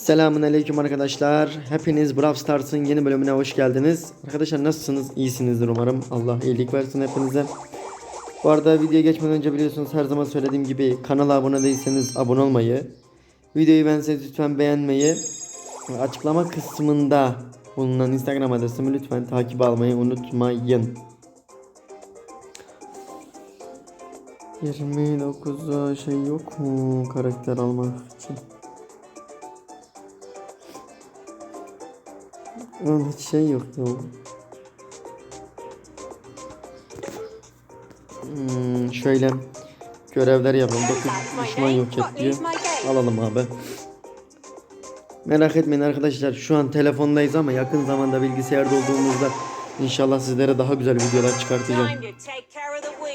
Selamun aleyküm arkadaşlar. Hepiniz Brawl Stars'ın yeni bölümüne hoş geldiniz. Arkadaşlar nasılsınız? İyisinizdir umarım. Allah iyilik versin hepinize. Bu arada videoya geçmeden önce biliyorsunuz her zaman söylediğim gibi kanala abone değilseniz abone olmayı, videoyu beğenseniz lütfen beğenmeyi, açıklama kısmında bulunan Instagram adresimi lütfen takip almayı unutmayın. 29'a şey yok mu karakter almak için? Lan hiç şey yok ya. Hmm, şöyle görevler yapalım. 9 düşman yok et diyor. Alalım abi. Merak etmeyin arkadaşlar şu an telefondayız ama yakın zamanda bilgisayarda olduğumuzda inşallah sizlere daha güzel videolar çıkartacağım.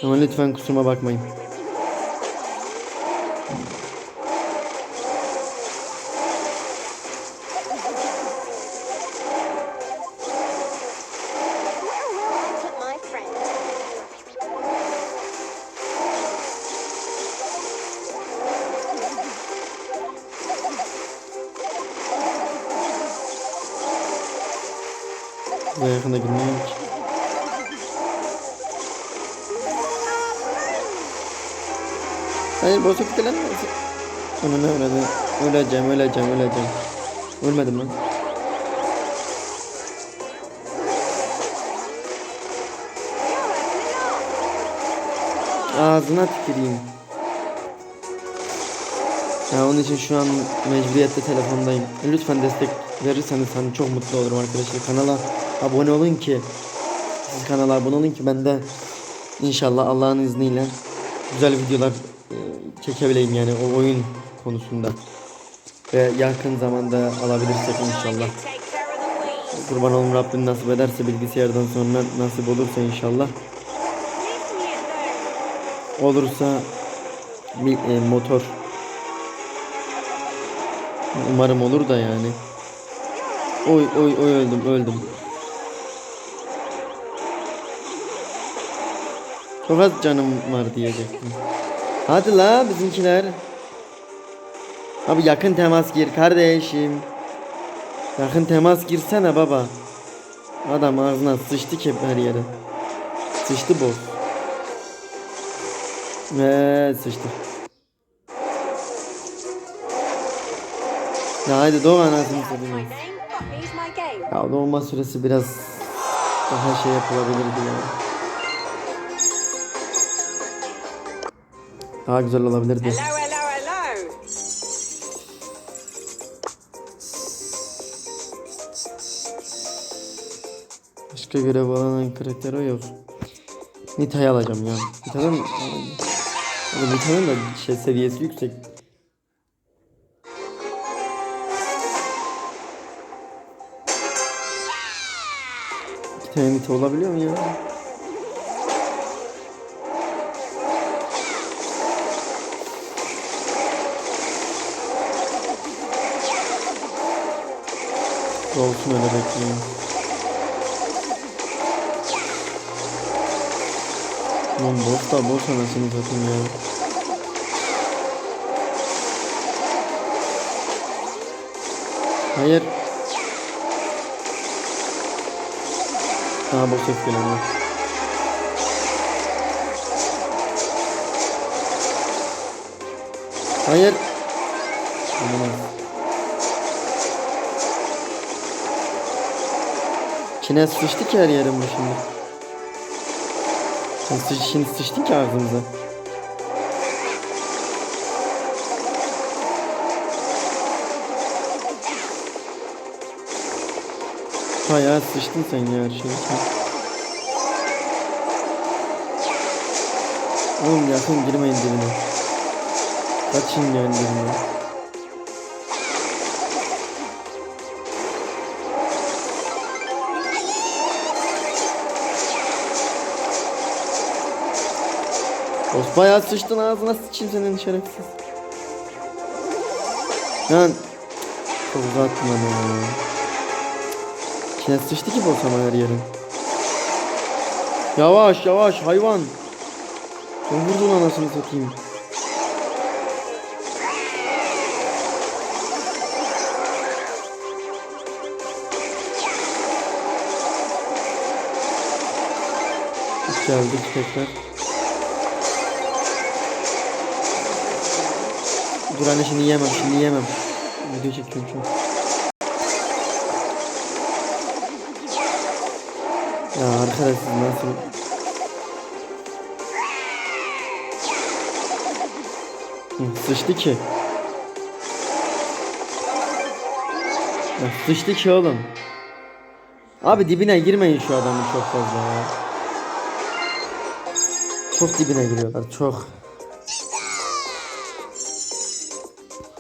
Ama lütfen kusuruma bakmayın. Buraya yakında girmeyeyim ki. Hayır bozuk gitti lan. Sonuna öyle Öleceğim, öleceğim, öleceğim. Ölmedim lan. Ağzına tüküreyim. Ya onun için şu an mecburiyette telefondayım. Lütfen destek verirseniz hani çok mutlu olurum arkadaşlar. Kanala abone olun ki siz kanala abone olun ki ben de inşallah Allah'ın izniyle güzel videolar e, çekebileyim yani o oyun konusunda. Ve yakın zamanda alabilirsek inşallah. Kurban olun Rabbim nasip ederse bilgisayardan sonra nasip olursa inşallah. Olursa bir e, motor. Umarım olur da yani. Oy oy oy öldüm öldüm. Çok az canım var diyecektim. Hadi la bizimkiler. Abi yakın temas gir kardeşim. Yakın temas girsene baba. Adam ağzına sıçtı ki her yere. Sıçtı bu. Ve sıçtı. Ya hadi doğu anasını satayım. Ya doğuma süresi biraz daha şey yapılabilirdi ya. Daha güzel olabilirdi. Hello, hello, hello. Başka görev alan karakter o yok. Nita'yı alacağım ya. Nita'nın Abi Nita'nın da şey seviyesi yüksek. İki tane Nita olabiliyor mu ya? Olsun öyle bekleyeyim. Lan boss da boss anasını satayım ya. Hayır. Ha boss etkileniyor. Hayır. Olmaz. Çine sıçtı ki her yerim bu şimdi. Sen sıç, şimdi sıçtın ki ağzımıza. Bayağı sıçtın sen ya her şey için. Oğlum yakın girmeyin dibine. Kaçın yani dibine. Of bayağı sıçtın ağzına sıçayım senin şerefsiz. Lan. Çok uzatma be. İçine sıçtı ki bozama her yerin. Yavaş yavaş hayvan. Sen vurdun anasını satayım. Geldik tekrar. Dur anne şimdi yiyemem şimdi yiyemem. Video çekiyorum çünkü. Ya arkadaş siz nasıl... Hı, sıçtı ki. Ya sıçtı ki oğlum. Abi dibine girmeyin şu adamın çok fazla ya. Çok dibine giriyorlar çok.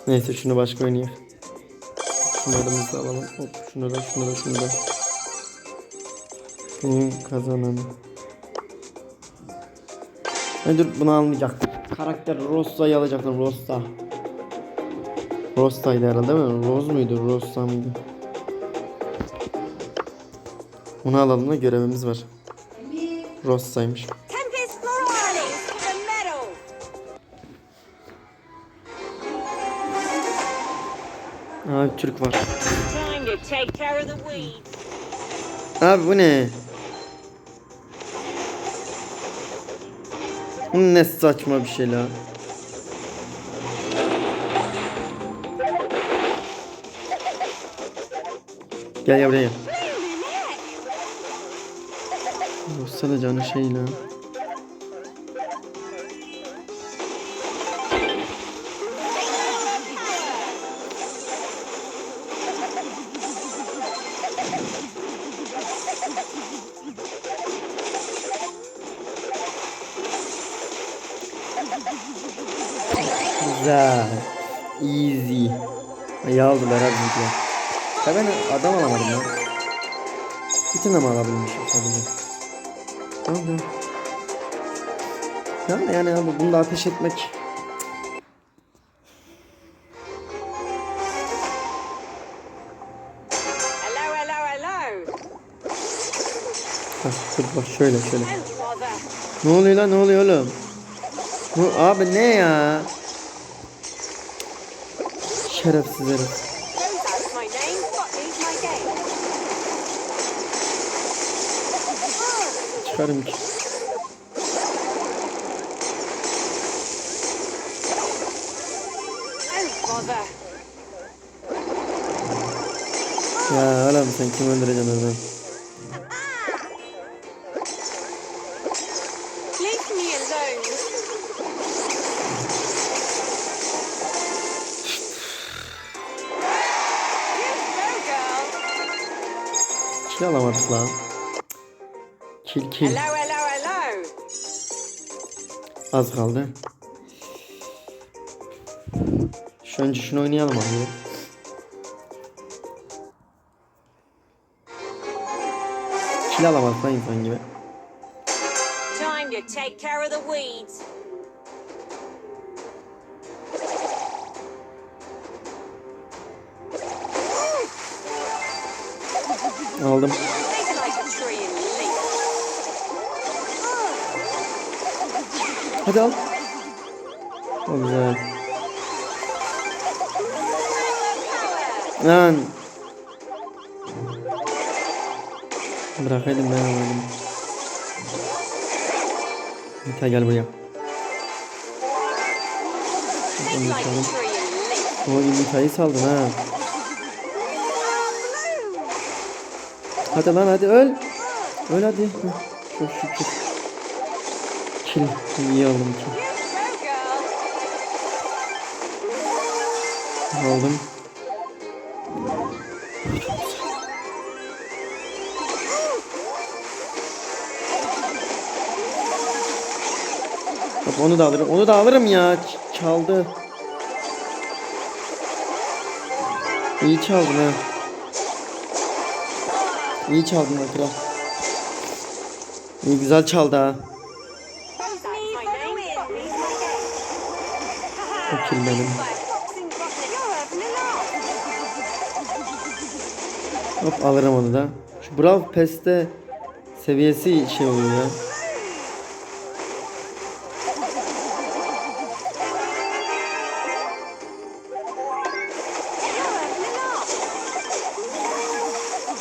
Neyse şunu başka oynayalım. Şunlarımızı alalım. Hop şunu da şunu da şunu da. Benim kazananı. Ay dur bunu almayacaktım. Karakter Rosta'yı alacaktım Rosta. Rosta'ydı herhalde değil mi? Rose muydu? Rosta mıydı? Onu alalım da görevimiz var. Rosta'ymış. Abi Türk var. Abi bu ne? Bu ne saçma bir şey la. Gel ya buraya. Yoksa da canı şey Ya ben adam alamadım ya. Bir tane mi alabilmişim sadece? Tamam tamam. Yani yani abi bunu da ateş etmek. Hah, dur bak şöyle şöyle. Ne oluyor lan ne oluyor oğlum? Bu abi ne ya? Şerefsiz herif. Caramba, ah, olha, não tem que sen kim öldüreceksin oradan? Kill alamadık lan. Kill. Hello, hello, hello. Az kaldı. Şu önce şunu oynayalım abi. Kill alamadık lan insan gibi. Time to take care of the weeds. Aldım. Hadi al. O güzel. Lan. Bırakaydım ben alaydım. Nita gel buraya. O yumurtayı saldın ha. Hadi lan hadi öl. Öl hadi. Hı, Çok şükür. You go, girl. Aldım. Bak onu da alırım. Onu da alırım ya. Ç- çaldı. İyi çaldın ha. İyi çaldın ha kral. İyi güzel çaldı ha. kill benim. Hop alırım onu da. Şu Brav Peste seviyesi şey oluyor ya.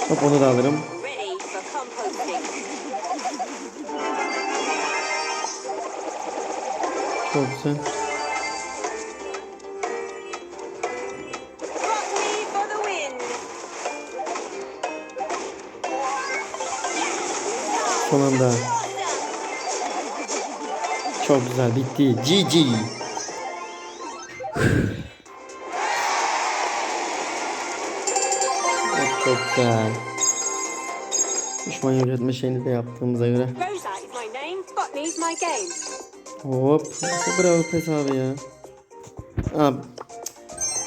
Hop onu da alırım. Çok güzel. Son anda. Çok güzel bitti. GG. çok, çok güzel. Düşman yönetme şeyini de yaptığımıza göre. Hop. Bravo pes abi ya. Abi.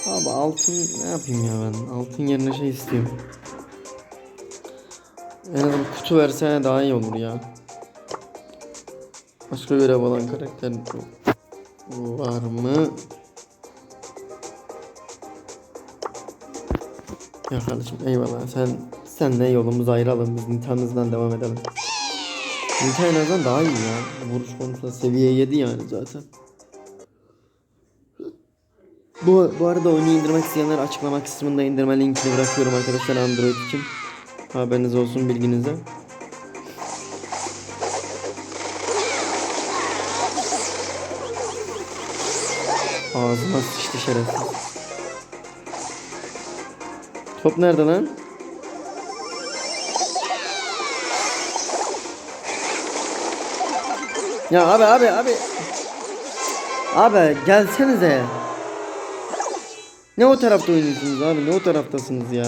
Abi altın ne yapayım ya ben? Altın yerine şey istiyorum. En azından kutu verse daha iyi olur ya. Başka görev olan karakter var mı? Ya kardeşim eyvallah sen sen ne yolumuz ayrılalım biz Nita'mızdan devam edelim. Nita en azından daha iyi ya. Vuruş konusunda seviye 7 yani zaten. Bu, bu arada oyunu indirmek isteyenler açıklama kısmında indirme linkini bırakıyorum arkadaşlar Android için. Haberiniz olsun bilginize. Ağzıma sıçtı şerefsiz. Top nerede lan? Ya abi abi abi. Abi gelsenize. Ne o tarafta oynuyorsunuz abi? Ne o taraftasınız ya?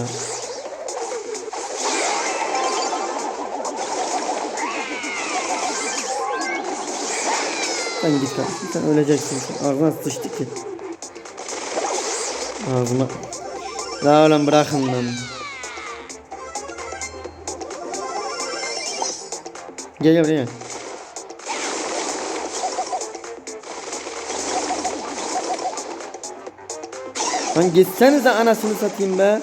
Sen git kardeşim sen öleceksin. Ağzına sıçtı ki. Ağzıma. La oğlum bırakın lan. Gel gel buraya. Lan gitsenize anasını satayım be.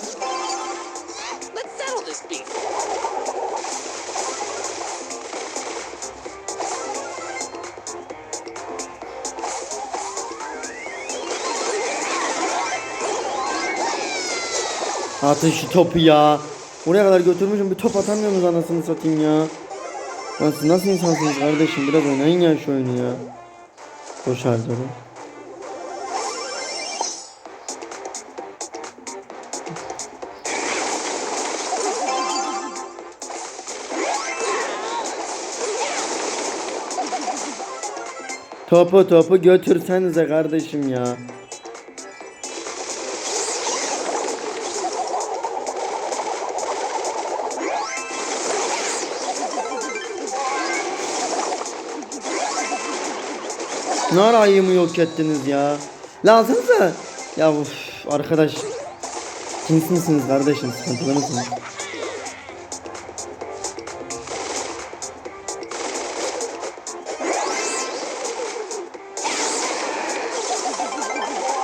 Atın şu topu ya. Oraya kadar götürmüşüm bir top atamıyorsunuz anasını satayım ya. Lan siz nasıl insansınız kardeşim biraz oynayın ya şu oyunu ya. Boş harcarı. Topu topu götürsenize kardeşim ya. Ne ara ayımı yok ettiniz ya? Lazımsa. Ya uf, arkadaş. Cins misiniz kardeşim? Sıkıntılı mısınız?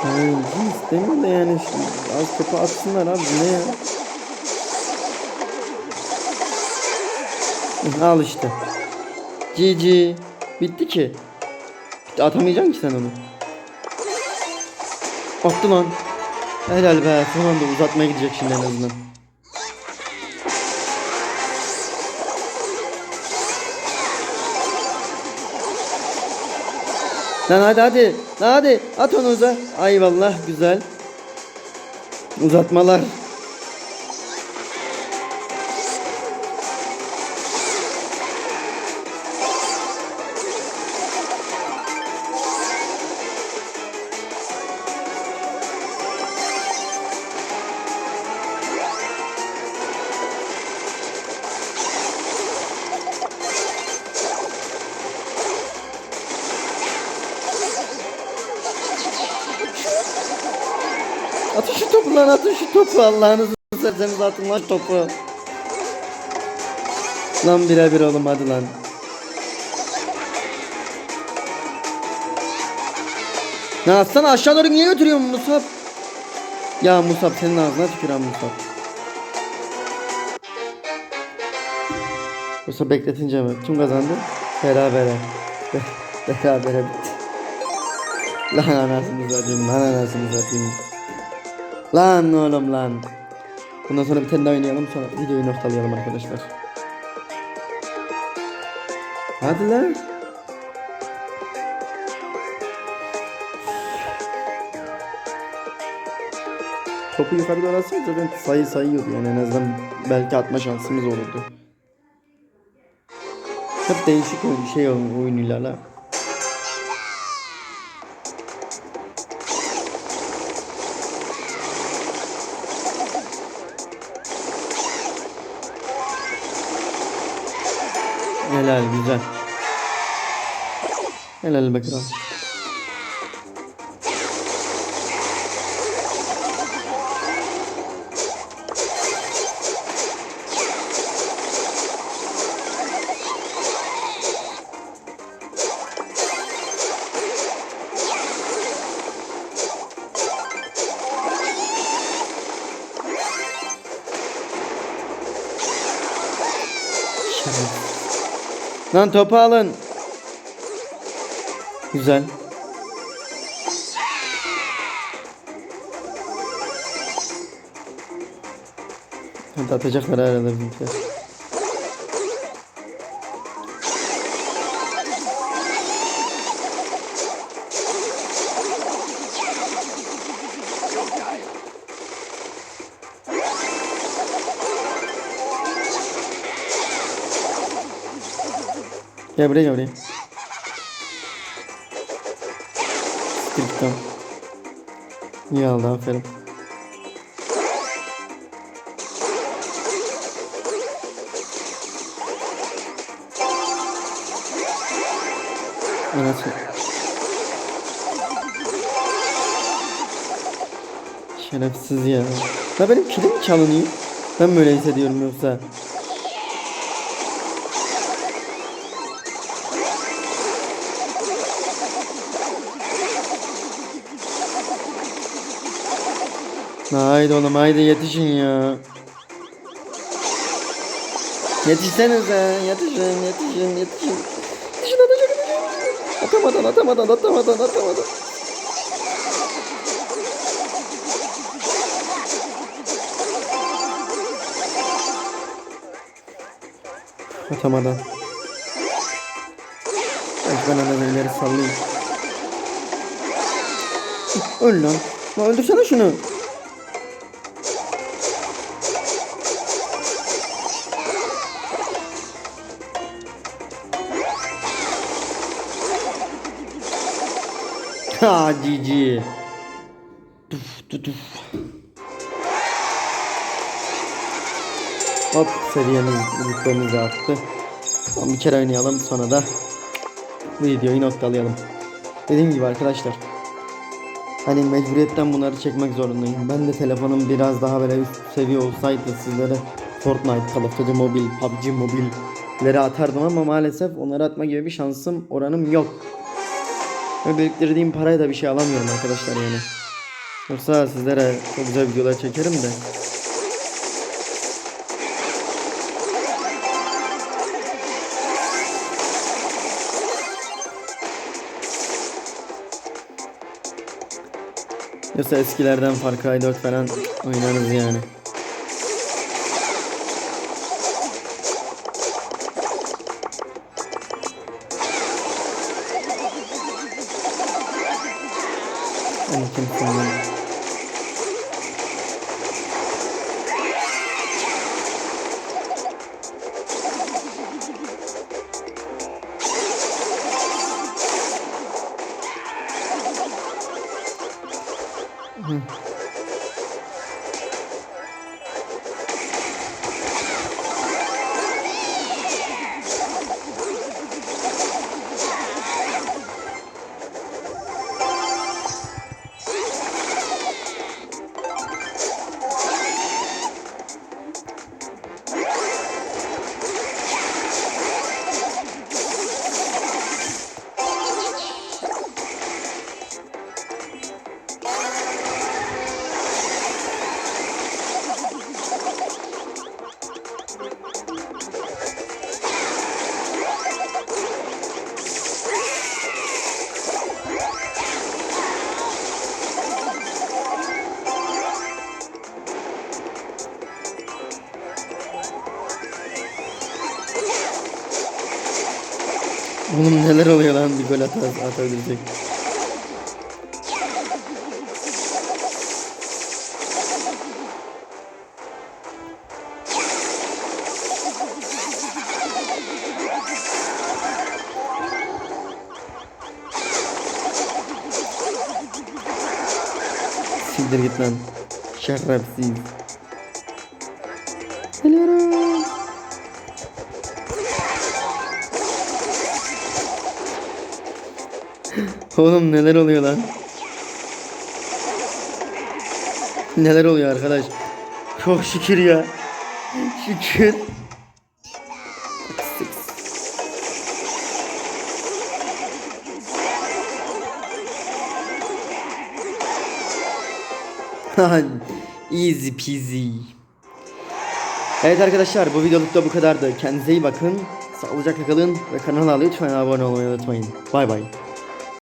Yani cins demiyorum da yani az topu atsınlar abi ne ya? Al işte. GG. Bitti ki. Atamayacaksın ki sen onu. Attı lan. Helal be. Son anda uzatmaya gidecek şimdi en azından. Lan hadi hadi. Hadi. At onu uza. Ay vallah güzel. Uzatmalar. Allah'ınızı serseniz atın lan topu. Lan birebir oğlum hadi lan. Ne atsana aşağı doğru niye götürüyorsun Musab? Ya Musab senin ağzına tüküren Musab. Musab bekletince mi? Kim kazandı? Berabere. Be- Berabere bitti. Lan anasını satayım, lan anasını satayım. Lan oğlum lan. Bundan sonra bir tane daha oynayalım sonra videoyu noktalayalım arkadaşlar. Hadi lan. Topu yukarı doğru atsak zaten sayı sayıyordu yani en azından belki atma şansımız olurdu. Hep değişik bir şey oyunuyla la. Helal güzel. Helal be kral. Lan topu alın. Güzel. Hadi atacaklar herhalde bizimkiler. Gel buraya gel buraya. Siktir. İyi aldı aferin. Anasını. Şerefsiz ya. Ya benim kilim çalınıyor? Ben mi öyle hissediyorum yoksa? Haydi oğlum haydi yetişin ya. Yetişsenize yetişin yetişin yetişin. Yetişin atacak atacak. Atamadan atamadan atamadan atamadan. Atamadan. Ben arada ileri sallayayım. Öl lan. Lan öldürsene şunu. Ha GG. Tuf tuf tuf. Hop seviyemiz rütbemizi arttı. Tamam, bir kere oynayalım sonra da bu videoyu noktalayalım. Dediğim gibi arkadaşlar. Hani mecburiyetten bunları çekmek zorundayım. Ben de telefonum biraz daha böyle üst seviye olsaydı sizlere Fortnite, Call of Duty Mobile, PUBG Mobile'leri atardım ama maalesef onları atma gibi bir şansım, oranım yok. Ve biriktirdiğim parayla da bir şey alamıyorum arkadaşlar yani. Yoksa sizlere çok güzel videolar çekerim de. Yoksa eskilerden Far Cry 4 falan oynarız yani. Hani kimsin lan? Oğlum neler oluyor lan bir gol atar, atabilecek. Siktir git lan. Şerefsiz. Geliyorum. Oğlum neler oluyor lan? Neler oluyor arkadaş? Çok şükür ya. Şükür. Easy peasy. Evet arkadaşlar bu videoluk da bu kadardı. Kendinize iyi bakın. Sağlıcakla kalın ve kanala lütfen abone olmayı unutmayın. Bay bay.